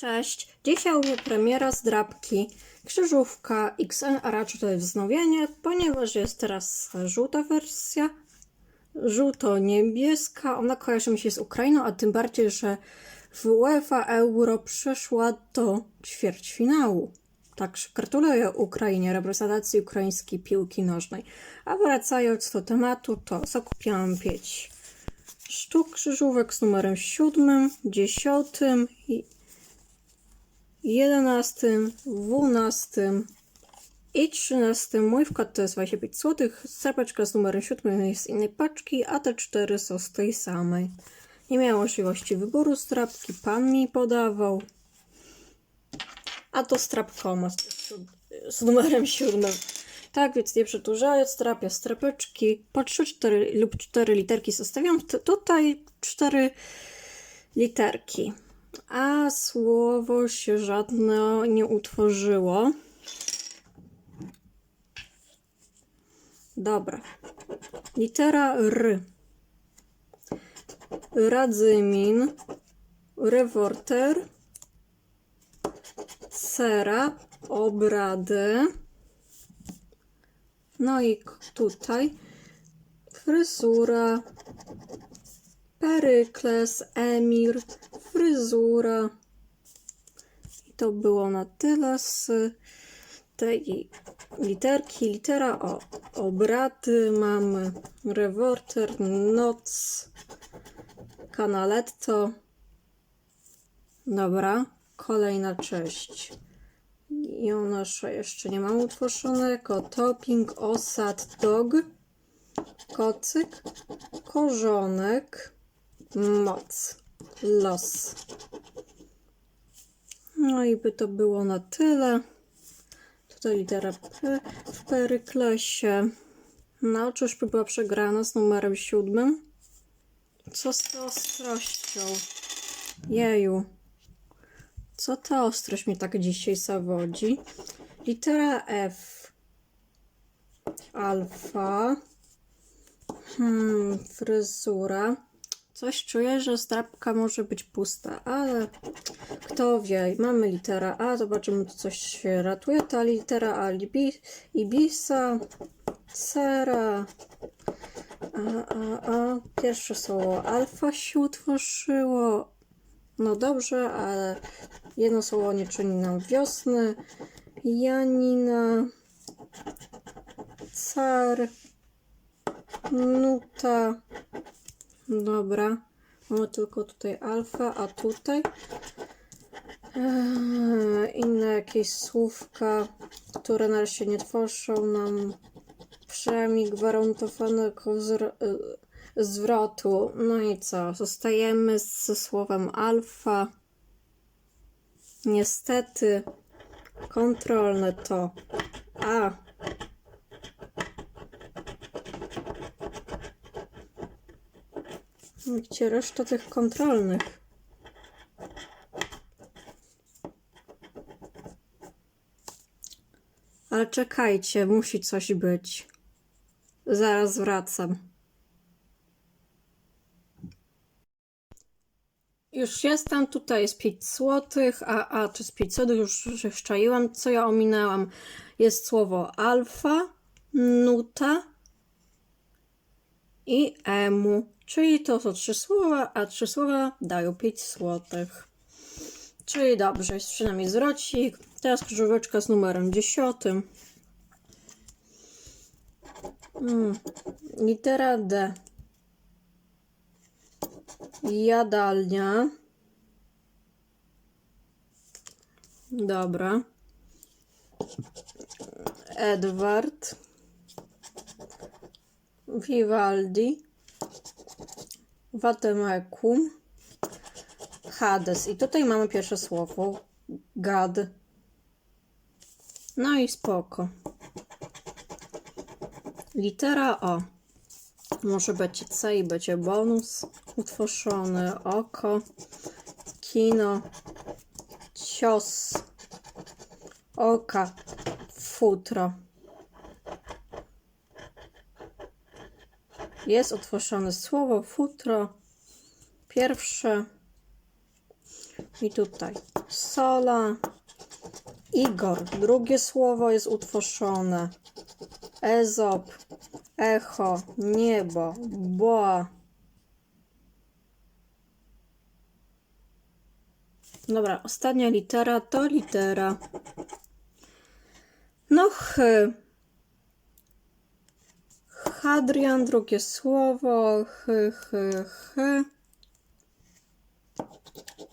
Cześć, dzisiaj u mnie premiera zdrabki krzyżówka XN, a raczej to jest wznowienie, ponieważ jest teraz żółta wersja, żółto-niebieska, ona kojarzy mi się z Ukrainą, a tym bardziej, że w UEFA Euro przeszła do ćwierćfinału. Także gratuluję Ukrainie, reprezentacji ukraińskiej piłki nożnej. A wracając do tematu, to zakupiłam pięć sztuk krzyżówek z numerem 7, 10 i 11, 12 i 13. Mój wkład to jest 25 zł. Zapeczka z numerem 7 jest z innej paczki, a te 4 są z tej samej. Nie miałem możliwości wyboru strapki, pan mi podawał. A to strapkoma z, numerem 7. Tak, więc nie przedłużając, strapia strapeczki. Po 3, 4 lub 4 literki zostawiam. Tutaj 4 literki. A słowo się żadne nie utworzyło. Dobra. Litera R. Radzymin. Reworter. Cera. Obrady. No i tutaj fryzura, Perykles, Emir, fryzura. I to było na tyle z tej literki. Litera O. Obrady mamy reworter, noc, canaletto. Dobra, kolejna część. Jonasza jeszcze nie mam utworzonego. Topping, osad, dog, kocyk, korzonek, moc, los. No i by to było na tyle. Tutaj litera P w peryklesie. No, czyżby była przegrana z numerem siódmym? Co z tą ostrością? Jeju. Co ta ostrość mnie tak dzisiaj zawodzi? Litera F. Alfa. Hmm, fryzura. Coś czuję, że strapka może być pusta, ale kto wie. Mamy litera A, zobaczymy, czy coś się ratuje. Ta litera A, Ibisa, Cera. A, a, a. Pierwsze słowo alfa się utworzyło. No dobrze, ale jedno słowo nie czyni nam wiosny. Janina, car, nuta. Dobra, mamy tylko tutaj alfa, a tutaj eee, inne jakieś słówka, które na razie nie tworzą nam przynajmniej gwarantowanego e, zwrotu. No i co? Zostajemy ze słowem alfa. Niestety kontrolne to A. Gdzie reszta tych kontrolnych? Ale czekajcie, musi coś być. Zaraz wracam. Już jestem, tutaj jest 5 złotych, a, a czy z 5 złotych już się co ja ominęłam. Jest słowo alfa, nuta i emu, czyli to są trzy słowa, a trzy słowa dają 5 złotych. Czyli dobrze, jest przynajmniej zwrocik. Teraz krzyżóweczka z numerem 10. Mm. Litera D. Jadalnia. Dobra. Edward. Vivaldi. Watemekum. Hades. I tutaj mamy pierwsze słowo. Gad. No i spoko. Litera O. Może być C i będzie bonus. Utworzone oko. Kino. Cios. Oka. Futro. Jest utworzone słowo futro. Pierwsze. I tutaj sola. Igor. Drugie słowo jest utworzone. Ezop. Echo. Niebo. Boa. Dobra, ostatnia litera to litera. No ch. Hadrian, drugie słowo. Ch, ch, ch.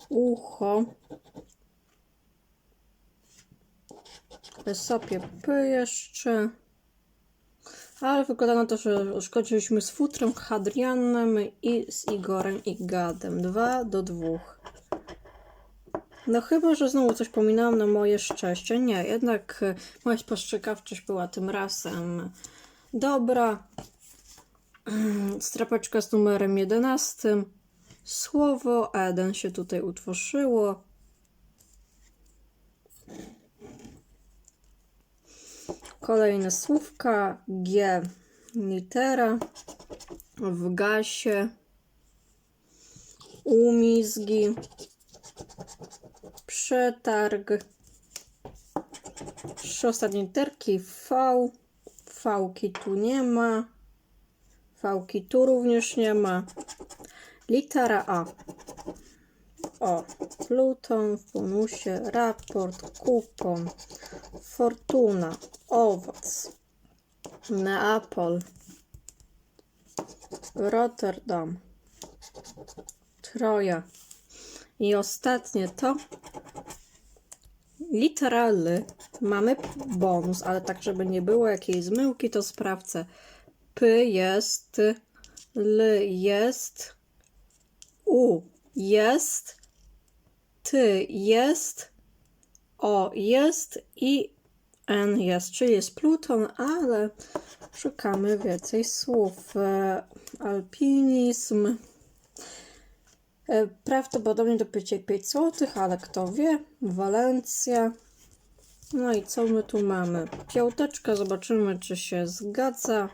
Ucho. Sobie P jeszcze. Ale wygląda na to, że szkodziliśmy z futrem Hadrianem i z Igorem i Gadem. Dwa do dwóch. No chyba, że znowu coś pominęłam na moje szczęście. Nie, jednak moja spostrzegawczość była tym razem dobra. Strapeczka z numerem 11. Słowo Eden się tutaj utworzyło. Kolejne słówka. G. Litera. W gasie. Umizgi. Przetarg. Trzy ostatnie literki. V. V-ki tu nie ma. V-ki tu również nie ma. Litera A. O. Pluton w bonusie. Raport. Kupon. Fortuna. Owoc. Neapol. Rotterdam. Troja. I ostatnie to litera L. Mamy bonus, ale tak, żeby nie było jakiejś zmyłki, to sprawdzę. P jest, L jest, U jest, T jest, O jest i N jest, czyli jest Pluton, ale szukamy więcej słów. E, Alpinizm, Prawdopodobnie do 5 zł, ale kto wie. Walencja. No i co my tu mamy? Piąteczka, zobaczymy czy się zgadza.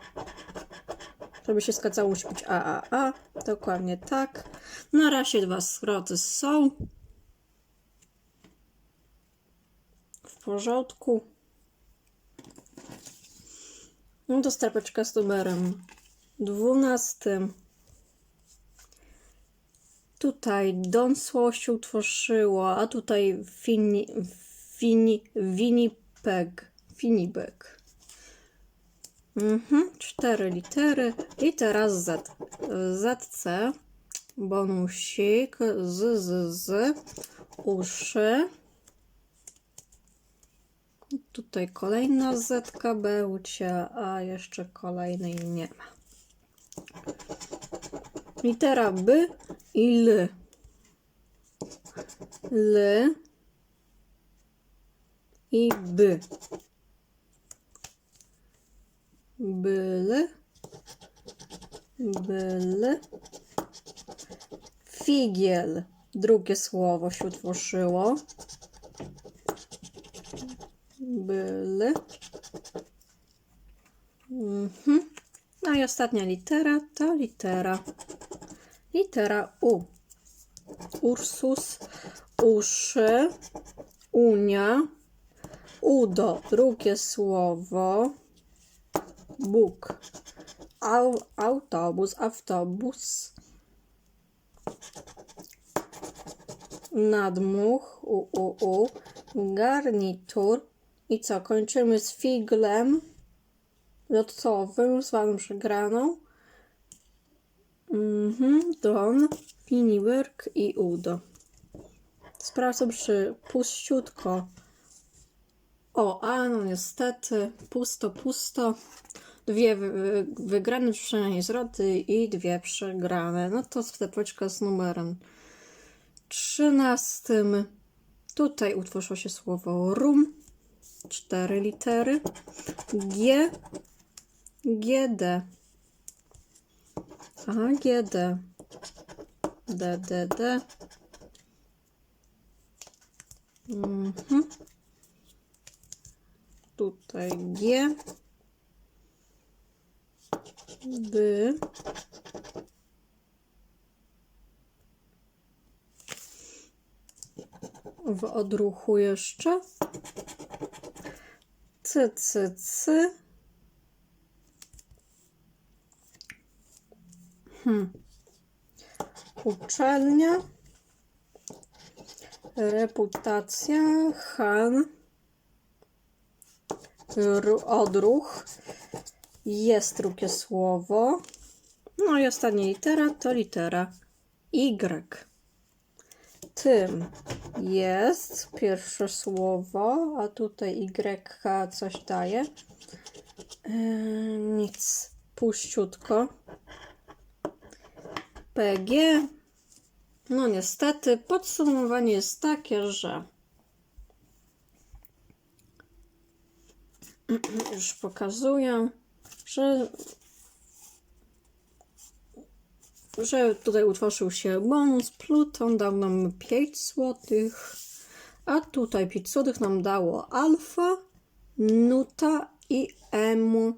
Żeby się zgadzało musi być AAA. Dokładnie tak. Na razie dwa skróty są. W porządku. No to strapeczka z numerem 12. Tutaj donsło się utworzyło, a tutaj fini, fini, Winnipeg. Winnipeg. Mhm, cztery litery. I teraz Z. ZC. Bonusik. Z, z, z. Uszy. Tutaj kolejna zetka bełcia, a jeszcze kolejnej nie ma. Litera B i L. L i B. Byle. Byle. Figiel. Drugie słowo się utworzyło. Byle. Mhm. No i ostatnia litera to litera. Litera U. Ursus, uszy, unia, udo, drugie słowo, Bóg, Au, autobus, autobus, nadmuch, u, u, u, garnitur. I co, kończymy z figlem lotowym, zwanym przegraną, Mhm, Don, Finiwerk i Udo. Sprawdzam, czy puściutko. O, a no niestety, pusto, pusto. Dwie wy- wy- wygrane przynajmniej zwroty i dwie przegrane. No to wstępeczka z numerem 13. Tutaj utworzyło się słowo rum. Cztery litery. G. GD. Aha, GD. D, D, D. Mhm. Tutaj G. B. w odruchu jeszcze. C, C, C. Hmm. Uczelnia. Reputacja. Han. Ru- odruch. Jest drugie słowo. No i ostatnia litera to litera Y. Tym jest pierwsze słowo, a tutaj YK coś daje. Yy, nic. Puściutko. PG. No niestety, podsumowanie jest takie, że już pokazuję, że że tutaj utworzył się bonus. Pluton dał nam 5 złotych, a tutaj 5 złotych nam dało alfa, nuta i emu,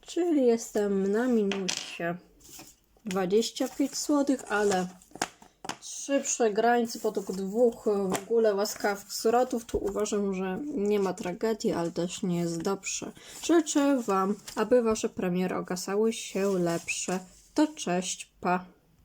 czyli jestem na minusie 25 złotych, ale trzy przegrańcy według dwóch w ogóle łaskawych zwrotów, tu uważam, że nie ma tragedii, ale też nie jest dobrze. Życzę Wam, aby Wasze premiery okazały się lepsze. To cześć, pa!